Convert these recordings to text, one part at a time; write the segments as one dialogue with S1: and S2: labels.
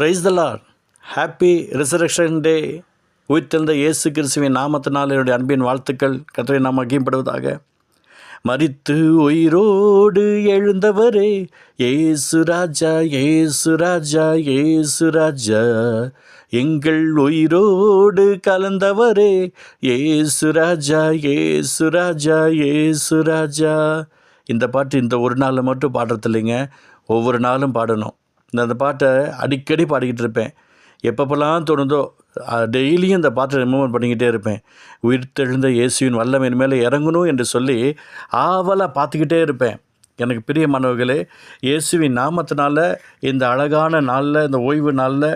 S1: Praise the happy resurrection day உயிர்த்தெழுந்த இயேசு கிறிஸ்துவின் நாமத்தினால் என்னுடைய அன்பின் வாழ்த்துக்கள். கற்றை நாம் மகிம்படுவதாக மறித்து உயிரோடு எழுந்தவரே. ஏசு ராஜா ஏசு ராஜா ஏசு ராஜா. எங்கள் உயிரோடு கலந்தவரே. ஏசு ராஜா ஏசு ராஜா ஏசு ராஜா. இந்த பாட்டு இந்த ஒரு நாளில் மட்டும் பாடுறது இல்லைங்க ஒவ்வொரு நாளும் பாடணும். நான் அந்த பாட்டை அடிக்கடி பாடிக்கிட்டு இருப்பேன். எப்பப்பெல்லாம் தோணுதோ டெய்லியும் இந்த பாட்டை ரிமூவ் பண்ணிக்கிட்டே இருப்பேன். உயிர்த்தெழுந்த இயேசுவின் வல்லமையின் மேலே இறங்கணும் என்று சொல்லி ஆவலாக பார்த்துக்கிட்டே இருப்பேன். எனக்கு பிரிய மாணவர்களே இயேசுவின் நாமத்தினால இந்த அழகான நாளில் இந்த ஓய்வு நாளில்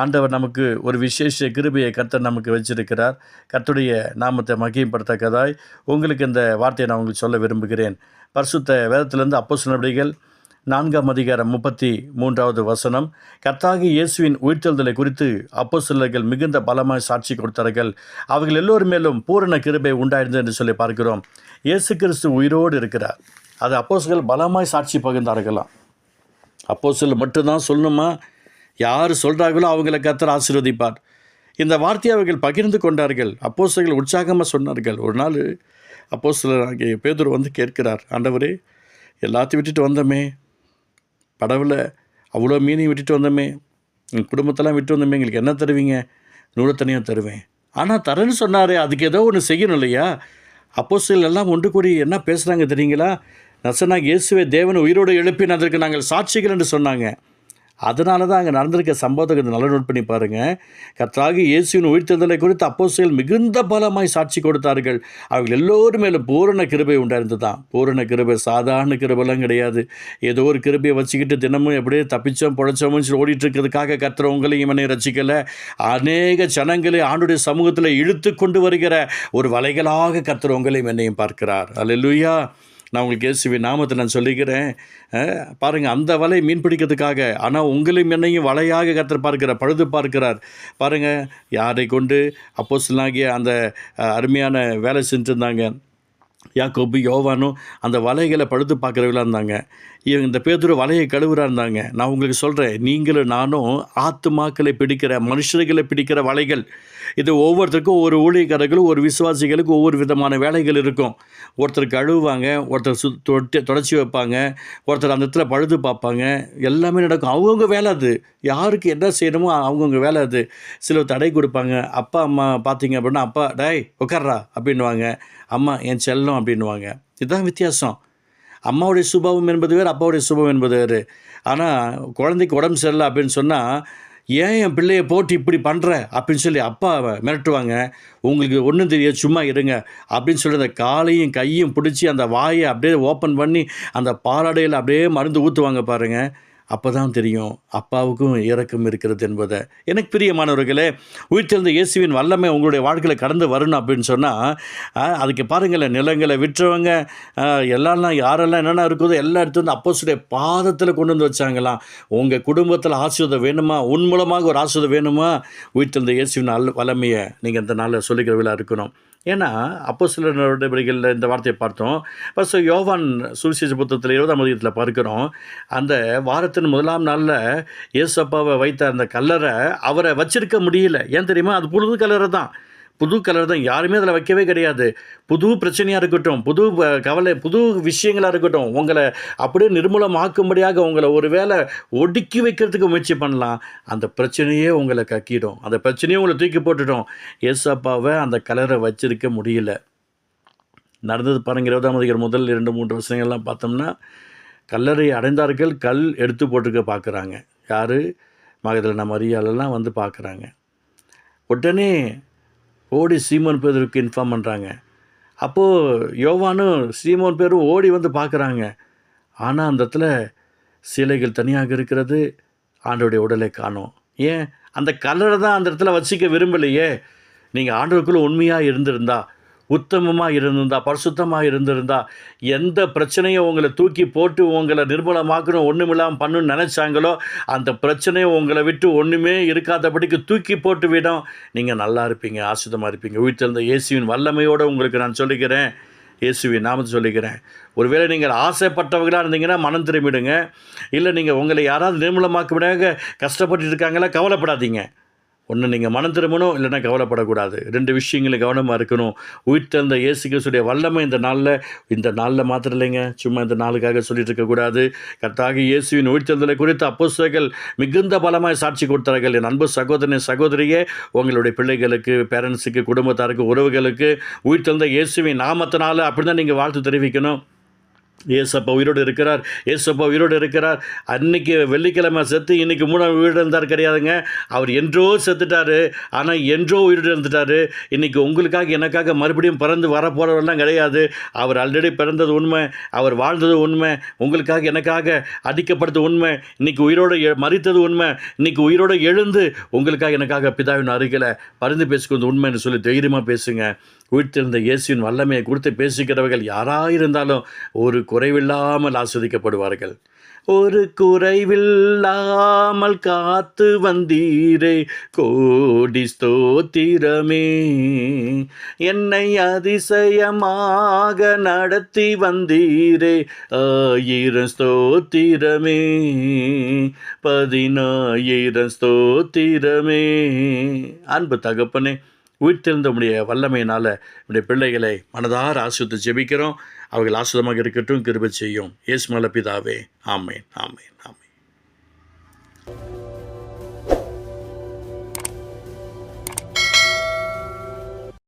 S1: ஆண்டவர் நமக்கு ஒரு விசேஷ கிருபையை கர்த்தர் நமக்கு வச்சிருக்கிறார். கர்த்துடைய நாமத்தை மகிமைப்படுத்தக்கதாய் உங்களுக்கு இந்த வார்த்தையை நான் உங்களுக்கு சொல்ல விரும்புகிறேன். பரிசுத்த வேதத்திலிருந்து அப்போ சொன்னபடிகள் நான்காம் அதிகாரம் முப்பத்தி மூன்றாவது வசனம். கர்த்தாகி இயேசுவின் உயிர்த்தெழுதலை குறித்து அப்போ மிகுந்த பலமாய் சாட்சி கொடுத்தார்கள். அவர்கள் எல்லோரும் மேலும் பூரண கிருபை உண்டாயிருந்தது என்று சொல்லி பார்க்கிறோம். இயேசு கிறிஸ்து உயிரோடு இருக்கிறார். அது அப்போஸ்கள் பலமாய் சாட்சி பகிர்ந்தார்களாம் அப்போஸ்தலர் மட்டும்தான் சொல்லணுமா? யார் சொல்கிறார்களோ அவங்களை கர்த்தர் ஆசீர்வதிப்பார். இந்த வார்த்தையை அவர்கள் பகிர்ந்து கொண்டார்கள். அப்போஸ்தலர்கள் உற்சாகமாக சொன்னார்கள். ஒரு நாள் அப்போஸ்தலர் ஆகிய பேதூர் வந்து கேட்கிறார் ஆண்டவரே எல்லாத்தையும் விட்டுட்டு வந்தோமே. படவில் அவ்வளோ மீனையும் விட்டுட்டு வந்தோமே. எங்கள் குடும்பத்தெல்லாம் விட்டு வந்தோமே. எங்களுக்கு என்ன தருவீங்க? நூலத்தனையும் தருவேன். ஆனால் தரேன்னு சொன்னாரே அதுக்கு ஏதோ ஒன்று செய்யணும் இல்லையா? அப்போ எல்லாம் ஒன்று கூடி என்ன பேசுகிறாங்க தெரியுங்களா? நசனாக இயேசுவே தேவன் உயிரோடு எழுப்பின அதற்கு நாங்கள் சாட்சிகள் என்று சொன்னாங்க. அதனால தான் அங்கே நடந்திருக்க சம்பவத்தை கொஞ்சம் நல்லா நோட் பண்ணி பாருங்கள் கர்த்தராகி இயேசுவின் உயிர்த்தெழுதலை குறித்து அப்போஸ்தலர்கள் மிகுந்த பலமாய் சாட்சி கொடுத்தார்கள். அவர்கள் எல்லோரும் மேலும் பூரண கிருபை உண்டாயிருந்து தான் பூரண கிருபை சாதாரண கிருபெல்லாம் கிடையாது. ஏதோ ஒரு கிருபையை வச்சுக்கிட்டு தினமும் எப்படியே தப்பிச்சோம் பொழைச்சோம்னு சொல்லி ஓடிட்டுருக்கிறதுக்காக இருக்கிறதுக்காக உங்களையும் இவனை ரசிக்கலை அநேக ஜனங்களை ஆண்டுடைய சமூகத்தில் இழுத்து கொண்டு வருகிற ஒரு வலைகளாக கத்துற உங்களையும் என்னையும் பார்க்கிறார். அல்லேலூயா நான் உங்களுக்கு இயேசுவி நாமத்தை நான் சொல்லிக்கிறேன் பாருங்கள் அந்த வலை மீன் பிடிக்கிறதுக்காக ஆனால் உங்களையும் என்னையும் வலையாக கத்தர் பார்க்கிறார் பழுது பார்க்கிறார். பாருங்கள் யாரை கொண்டு அப்போ அந்த அருமையான வேலை செஞ்சுருந்தாங்க. யாக்கோபு யோவானும் அந்த வலைகளை பழுது பார்க்குறவங்களா இருந்தாங்க. இவங்க இந்த பேதூர் வலையை கழுவுறா இருந்தாங்க. நான் உங்களுக்கு சொல்கிறேன் நீங்களும் நானும் ஆத்துமாக்களை பிடிக்கிற மனுஷர்களை பிடிக்கிற வலைகள். இது ஒவ்வொருத்தருக்கும் ஒரு ஊழியக்காரர்களும் ஒரு விசுவாசிகளுக்கும் ஒவ்வொரு விதமான வேலைகள் இருக்கும். ஒருத்தர் கழுவுவாங்க ஒருத்தர் சு தொட்டி தொடச்சி வைப்பாங்க ஒருத்தர் அந்த இடத்துல பழுது பார்ப்பாங்க. எல்லாமே நடக்கும். அவங்கவுங்க வேலை அது. யாருக்கு என்ன செய்யணுமோ அவங்கவுங்க வேலை அது. சிலர் தடை கொடுப்பாங்க. அப்பா அம்மா பார்த்தீங்க அப்படின்னா அப்பா டேய் உட்கார்றா அப்படின்வாங்க அம்மா என் செல்லம் அப்படின்வாங்க இதுதான் வித்தியாசம். அம்மாவுடைய சுபாவம் என்பது வேறு அப்பாவுடைய சுபாவம் என்பது வேறு. ஆனால் குழந்தைக்கு உடம்பு சரியில்லை அப்படின்னு சொன்னால் ஏன் என் பிள்ளையை போட்டு இப்படி பண்ணுற அப்படின்னு சொல்லி அப்பா மிரட்டுவாங்க. உங்களுக்கு ஒன்றும் தெரியாது சும்மா இருங்க. அப்படின்னு சொல்லி அந்த காலையும் கையும் பிடிச்சி அந்த வாயை அப்படியே ஓப்பன் பண்ணி அந்த பாலாடையில் அப்படியே மருந்து ஊற்றுவாங்க பாருங்கள் அப்போ தான் தெரியும் அப்பாவுக்கும் இறக்கம் இருக்கிறது என்பதை. எனக்கு பிரியமானவர்களே உயிர்த்தெழுந்த இயேசுவின் வல்லமை உங்களுடைய வாழ்க்கையில் கடந்து வரணும் அப்படின்னு சொன்னால் அதுக்கு பாருங்களேன் நிலங்களை விற்றவங்க ஆஹ், எல்லாம் யாரெல்லாம் என்னென்ன இருக்குதோ எல்லா இடத்துல வந்து அப்போசுடைய பாதத்தில் கொண்டு வந்து வச்சாங்களாம். உங்கள் குடும்பத்தில் ஆசீர்வாதம் வேணுமா? உன் மூலமாக ஒரு ஆசீர்வாதம் வேணுமா? உயிர்த்தெழுந்த இயேசுவின் அல் வல்லமையை நீங்கள் இந்த நாளில் சொல்லிக்கிற விழா இருக்கணும். ஏன்னா அப்போ சில நடவடிக்கைகளில் இந்த வார்த்தையை பார்த்தோம். ஃபஸ்ட்டு யோவான் சுவிசேஷ புத்தகத்தில் இருபதாம் அதிகத்தில் பார்க்கிறோம். அந்த வாரத்தின் முதலாம் நாளில் இயேசப்பாவை வைத்த அந்த கல்லறை அவரை வச்சிருக்க முடியல. ஏன் தெரியுமா? அது பொழுது கல்லறை தான் புது கலர் தான் யாருமே அதில் வைக்கவே கிடையாது. புது பிரச்சனையாக இருக்கட்டும் புது கவலை புது விஷயங்களாக இருக்கட்டும் உங்களை அப்படியே நிர்மூலமாக்கும்படியாக உங்களை ஒரு வேளை ஒடுக்கி வைக்கிறதுக்கு முயற்சி பண்ணலாம். அந்த பிரச்சனையே உங்களை கக்கிடும். அந்த பிரச்சனையே உங்களை தூக்கி போட்டுட்டோம் ஏசப்பாவை அந்த கலரை வச்சிருக்க முடியல. நடந்தது பாருங்க இருபதாம் அதிகாரம் முதல் இரண்டு மூன்று வருஷங்கள்லாம் பார்த்தோம்னா கல்லறை அடைந்தார்கள் கல் எடுத்து போட்டுக்க பார்க்குறாங்க. யார்? மகதில் நம்ம அறியாலெல்லாம் வந்து பார்க்குறாங்க. உடனே ஓடி சீமோன் பேதருக்கு இன்ஃபார்ம் பண்ணுறாங்க அப்போது யோவானும் சீமோன் பேரும் ஓடி வந்து பார்க்குறாங்க. ஆனால் அந்த இடத்துல சிலைகள் தனியாக இருக்கிறது. ஆண்டோடைய உடலை காணோம். ஏன்? அந்த கல்லறை தான் அந்த இடத்துல வச்சிக்க விரும்பலையே. நீங்கள் ஆண்டோருக்குள்ளே உண்மையாக இருந்திருந்தா உத்தமமாக இருந்திருந்தா பரிசுத்தமாக இருந்திருந்தா எந்த பிரச்சனையும் உங்களை தூக்கி போட்டு உங்களை நிர்மலமாக்கணும் ஒன்றுமில்லாமல் பண்ணணும்னு நினச்சாங்களோ அந்த பிரச்சனையை உங்களை விட்டு ஒன்றுமே இருக்காதபடிக்கு தூக்கி போட்டு விடும். நீங்கள் நல்லா இருப்பீங்க ஆசிதமாக இருப்பீங்க. உயிர்த்தெழுந்த இயேசுவின் வல்லமையோடு உங்களுக்கு நான் சொல்லிக்கிறேன். இயேசுவின் நாமத்தை சொல்லிக்கிறேன். ஒருவேளை நீங்கள் ஆசைப்பட்டவர்களாக இருந்தீங்கன்னா மனம் திரும்பிடுங்க. இல்லை நீங்கள் உங்களை யாராவது நிர்மூலமாக்க கஷ்டப்பட்டு இருக்காங்களா கவலைப்படாதீங்க. ஒன்று நீங்கள் மனம் திரும்பணும் இல்லைன்னா கவலைப்படக்கூடாது. ரெண்டு விஷயங்களும் கவனமாக இருக்கணும். உயிர்த்தெழுந்த இயேசு வல்லமை இந்த நாளில் இந்த நாளில் மாத்திரம் இல்லைங்க. சும்மா இந்த நாளுக்காக சொல்லிட்டு இருக்கக்கூடாது கர்த்தாக இயேசுவின் உயிர்த்தெழுதலை குறித்து அப்போஸ்தலர்கள் மிகுந்த பலமாய் சாட்சி கொடுத்தார்கள். என் அன்பு சகோதரன் சகோதரியே உங்களுடைய பிள்ளைகளுக்கு பேரண்ட்ஸுக்கு குடும்பத்தாருக்கு உறவுகளுக்கு உயிர்த்தெழுந்த இயேசுவின் நாமத்தினால அப்படி தான் நீங்கள் வாழ்த்து தெரிவிக்கணும். ஏசப்பா உயிரோடு இருக்கிறார். ஏசப்பா உயிரோடு இருக்கிறார். அன்னைக்கு வெள்ளிக்கிழமை செத்து இன்றைக்கி மூணாம் உயிரோடு இருந்தார் கிடையாதுங்க. அவர் என்றோ செத்துட்டார். ஆனால் என்றோ உயிரோடு இருந்துட்டாரு. இன்னைக்கு உங்களுக்காக எனக்காக மறுபடியும் பிறந்து வரப்போகிறவரெல்லாம் கிடையாது. அவர் ஆல்ரெடி பிறந்தது உண்மை. அவர் வாழ்ந்தது உண்மை. உங்களுக்காக எனக்காக அடிக்கப்படுறது உண்மை. இன்றைக்கி உயிரோடு மறித்தது உண்மை. இன்னைக்கு உயிரோடு எழுந்து உங்களுக்காக எனக்காக பிதாவின் அருகில் பரிந்து பேசிக்கொண்டு உண்மைன்னு சொல்லி தைரியமாக பேசுங்க. உயிர்த்தெழுந்த இயேசுவின் வல்லமையை கொடுத்து பேசுகிறவர்கள் யாராயிருந்தாலும் ஒரு குறைவில்லாமல் ஆஸ்வதிக்கப்படுவார்கள். ஒரு குறைவில்லாமல் காத்து வந்தீரே கோடி ஸ்தோத்திரமே. என்னை அதிசயமாக நடத்தி வந்தீரே ஆயிரம் ஸ்தோத்திரமே. பதினாயிரம் ஸ்தோத்திரமே. அன்பு தகப்பனே உயிர்த்தெழுந்த உடைய வல்லமையினால் உடைய பிள்ளைகளை மனதார ஆசிரியத்தை ஜெபிக்கிறோம். அவர்கள் ஆசிரியமாக இருக்கட்டும் கிருபை செய்யும். ஏசு மலப்பிதாவே ஆமேன் ஆமேன் ஆமேன்.